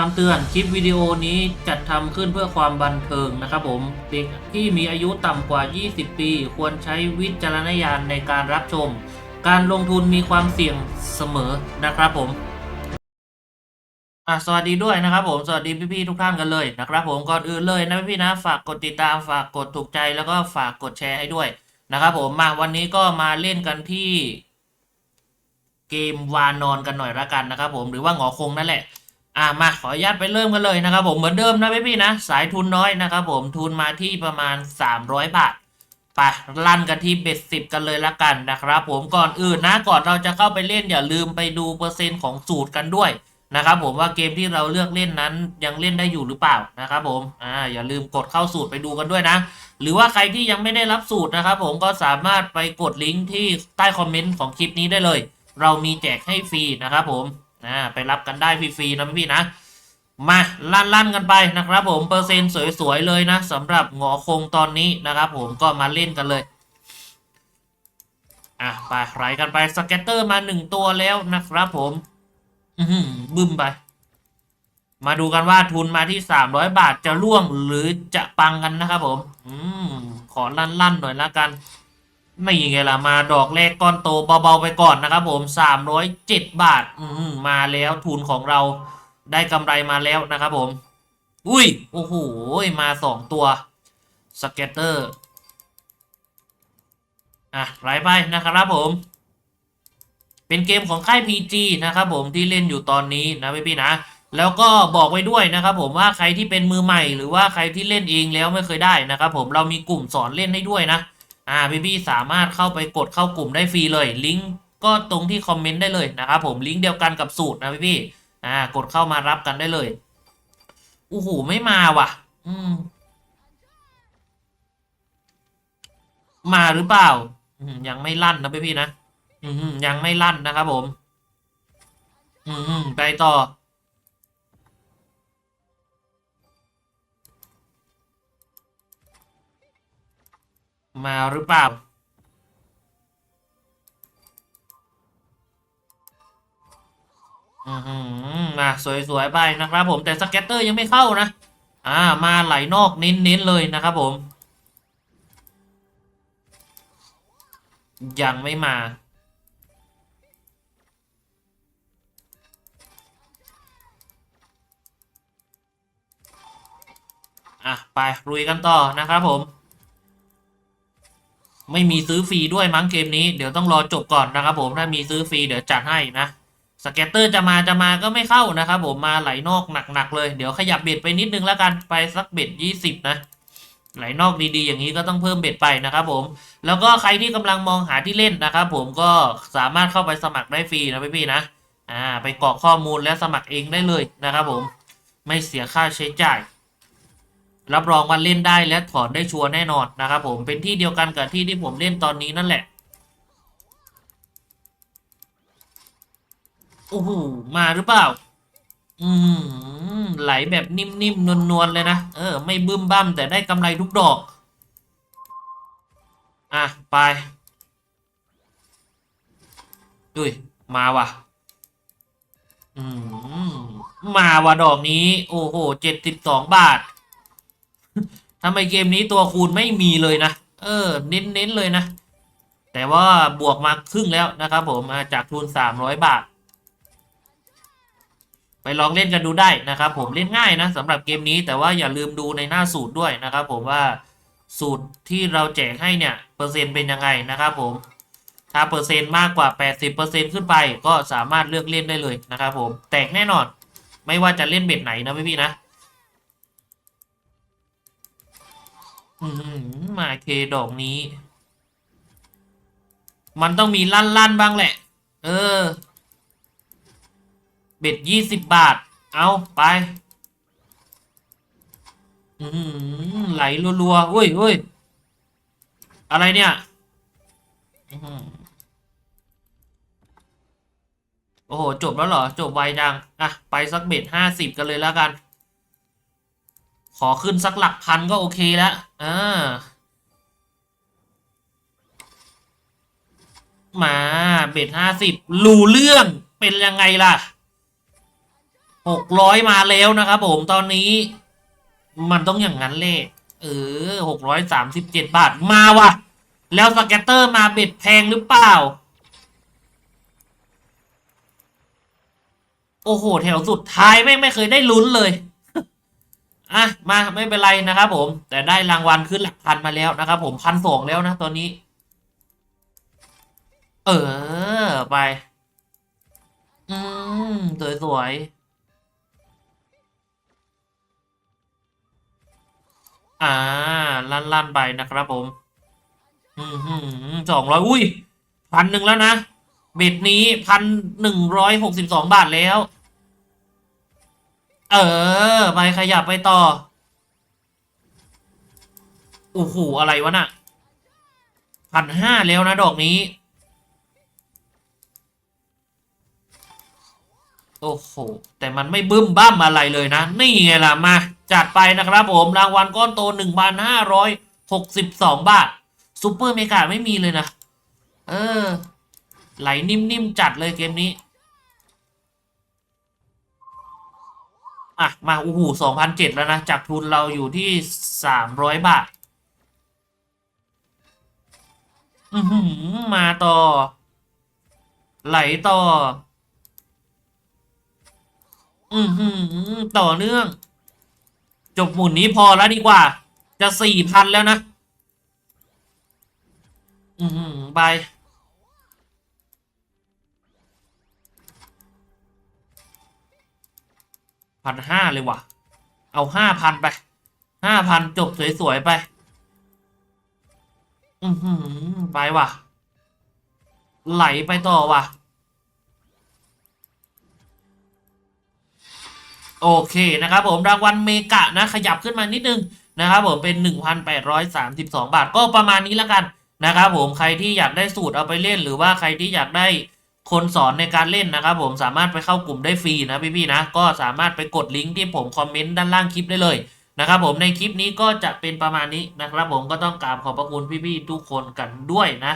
คำเตือนคลิปวิดีโอนี้จัดทำขึ้นเพื่อความบันเทิงนะครับผม เด็กที่มีอายุต่ำกว่า 20 ปี ควรใช้วิจารณญาณในการรับชม การลงทุนมีความเสี่ยงเสมอนะครับผมอะสวัสดีด้วยนะครับผมสวัสดีพี่ๆทุกท่านกันเลยนะครับผมก่อนอื่นเลยนะพี่ๆนะฝากกดติดตามฝากกดถูกใจแล้วก็ฝากกดแชร์ให้ด้วยนะครับผมมาวันนี้ก็มาเล่นกันที่เกมวานอนกันหน่อยละกันนะครับผมหรือว่าหงอคงนั่นแหละ อ่ามาขออนุญาตไปเริ่มกันเลยนะครับผมเหมือนเดิมนะพี่ๆนะ สายทุนน้อยนะครับผมทุนมาที่ประมาณ 300 บาทไปลั่นกันที่เบ็ดสิบกันเลยละกันนะครับผมก่อนอื่นนะก่อนเราจะเข้าไปเล่นอย่าลืมไปดูเปอร์เซ็นต์ของสูตรกันด้วยนะครับผมว่าเกมที่เราเลือกเล่นนั้นยังเล่นได้อยู่หรือเปล่านะครับผมอ่าอย่าลืมกดเข้าสูตรไปดูกันด้วยนะ หรือว่าใครที่ยังไม่ได้รับสูตรนะครับผมก็สามารถไปกดลิงก์ที่ใต้คอมเมนต์ของคลิปนี้ได้เลย เรามีแจกให้ฟรีนะครับผม อ่าไปรับกันได้ฟรีๆนะพี่นะ มาลั่นๆกันไปนะครับ ผมเปอร์เซ็นต์สวยๆเลยนะสำหรับหงอคงตอนนี้นะครับ ผมก็มาเล่นกันเลยอะไปไหลกันไปสเก็ตเตอร์มาหนึ่งตัวแล้วนะครับผม อืบึ้มไป มาดูกันว่าทุนมาที่300บาทจะร่วงหรือจะปังกันนะครับผม อืมขอลั่นๆหน่อยละกัน ไม่ยังไงล่ะมาดอกแรกก้อนโตเบาๆไปก่อนนะครับผม307บาทอืมมาแล้วทุนของเราได้กำไรมาแล้วนะครับผม อุ้ยโอ้โหมาสองตัวสเก็ตเตอร์อะไหลไปนะครับผม เป็นเกมของค่าย PG นะครับผมที่เล่นอยู่ตอนนี้นะพี่ๆนะ แล้วก็บอกไว้ด้วยนะครับผมว่าใครที่เป็นมือใหม่ หรือว่าใครที่เล่นเองแล้วไม่เคยได้นะครับผมเรามีกลุ่มสอนเล่นให้ด้วยนะ อ่าพี่ๆสามารถเข้าไปกดเข้ากลุ่มได้ฟรีเลย ลิงก์ก็ตรงที่คอมเมนต์ได้เลยนะครับผมลิงก์เดียวกันกับสูตรนะพี่ๆอ่ากดเข้ามารับกันได้เลยโอ้โหไม่มาว่ะ อืม มาหรือเปล่าอืมยังไม่ลั่นนะพี่ๆนะอืมยังไม่ลั่นนะครับผม อืมไปต่อ มาหรือเปล่า อืมมาสวยๆไปนะครับผมแต่สเก็ตเตอร์ยังไม่เข้านะ อ่า มาไหลนอกเน้นๆเลยนะครับผม ยังไม่มาอะไปลุยกันต่อนะครับผม ไม่มีซื้อฟรีด้วยมั้งเกมนี้เดี๋ยวต้องรอจบก่อนนะครับผมถ้ามีซื้อฟรีเดี๋ยวจัดให้นะสเก็ตเตอร์จะมาจะมาก็ไม่เข้านะครับผมมาไหลนอกหนักๆเลย เดี๋ยวขยับเบ็ดไปนิดนึงแล้วกันไปสักเบ็ดยี่สิบนะไหลนอกดีๆอย่างนี้ก็ต้องเพิ่มเบ็ดไปนะครับผม แล้วก็ใครที่กำลังมองหาที่เล่นนะครับผมก็สามารถเข้าไปสมัครได้ฟรีนะพี่ๆนะอ่าไปกรอกข้อมูลและสมัครเองได้เลยนะครับผม ไม่เสียค่าใช้จ่าย รับรองว่าเล่นได้และถอนได้ชัวร์แน่นอนนะครับผมเป็นที่เดียวกันกับที่ที่ผมเล่นตอนนี้นั่นแหละโอ้โหมาหรือเปล่า อืมไหลแบบนิ่มๆนวลๆเลยนะเออ ไม่บึ้มบ้ามแต่ได้กำไรทุกดอก อะ ไปดุยมาว่ะ อืมมาว่ะดอกนี้ โอ้โหเจ็ดสิบสองบาท ทำไมเกมนี้ตัวคูณไม่มีเลยนะ เออ เน้นๆเลยนะ แต่ว่าบวกมาครึ่งแล้วนะครับผมอ่าจากทุนสามร้อยบาท ไปลองเล่นกันดูได้นะครับผมเล่นง่ายนะสำหรับเกมนี้แต่ว่าอย่าลืมดูในหน้าสูตรด้วยนะครับผมว่าสูตรที่เราแจกให้เนี่ย เปอร์เซ็นต์เป็นยังไงนะครับผม ถ้าเปอร์เซ็นต์มากกว่า 80%ขึ้นไปก็สามารถเลือกเล่นได้เลยนะครับผม แตกแน่นอน ไม่ว่าจะเล่นเบ็ดไหนนะพี่ๆนะ อืมมาเคดอกนี้ มันต้องมีลั่นลั่นบ้างแหละ เออ เบ็ดยี่สิบบาท เอาไป อืมไหลรัวๆอุ้ยอุ้ยอะไรเนี่ยโอ้โห จบแล้วเหรอ จบไวจัง อะ ไปสักเบ็ดห้าสิบกันเลยแล้วกัน ขอขึ้นสักหลักพันก็โอเคแล้วอ่ามาเบ็ดห้าสิบรูเรื่องเป็นยังไงล่ะหกร้อยมาแล้วนะครับผมตอนนี้ มันต้องอย่างนั้นเลยเออหกร้อยสามสิบเจ็ดบาทมาว่ะ แล้วสแกตเตอร์มาเบ็ดแพงหรือเปล่า โอ้โห แถวสุดท้ายไม่ไม่เคยได้ลุ้นเลย อะมาไม่เป็นไรนะครับผม แต่ได้รางวัลขึ้นหลักพันมาแล้วนะครับผมพันสองแล้วนะตอนนี้ เออไป อืม สวยๆอ่า ลั่นๆไปนะครับผมอืมหืมสองร้อยอุ้ยพันหนึ่งแล้วนะ เบ็ดนี้พันหนึ่งร้อยหกสิบสองบาทแล้ว เออ ไปขยับไปต่อโอ้โหอะไรวะน่ะพันห้าแล้วนะดอกนี้ โอ้โห แต่มันไม่บึ้มบ้ามอะไรเลยนะ นี่ไงล่ะ มา จัดไปนะครับผมรางวัลก้อนโตหนึ่งพันห้าร้อยหกสิบสองบาทซูเปอร์เมกาไม่มีเลยนะ เออ ไหลนิ่มๆ จัดเลยเกมนี้ อะ มาโอ้โหสองพันเจ็ดแล้วนะ จากทุนเราอยู่ที่สามร้อยบาท อือหือมาต่อ ไหลต่อ อือหือต่อเนื่อง จบหมุนนี้พอแล้วดีกว่า จะสี่พันแล้วนะ อือหือไพันห้าเลยว่ะ เอาห้าพันไปห้าพันจบสวย ๆ ไป อือหือไปว่ะ ไหลไปต่อว่ะ โอเคนะครับผมรางวัลเมกะนะ ขยับขึ้นมานิดนึงนะครับผมเป็น 1,832 บาทก็ประมาณนี้แล้วกันนะครับผมใครที่อยากได้สูตรเอาไปเล่นหรือว่าใครที่อยากได้ คนสอนในการเล่นนะครับผมสามารถไปเข้ากลุ่มได้ฟรีนะพี่ๆนะ ก็สามารถไปกดลิงก์ที่ผมคอมเมนต์ด้านล่างคลิปได้เลยนะครับผมในคลิปนี้ก็จะเป็นประมาณนี้นะครับผมก็ต้องกราบขอบพระคุณพี่ๆทุกคนกันด้วยนะ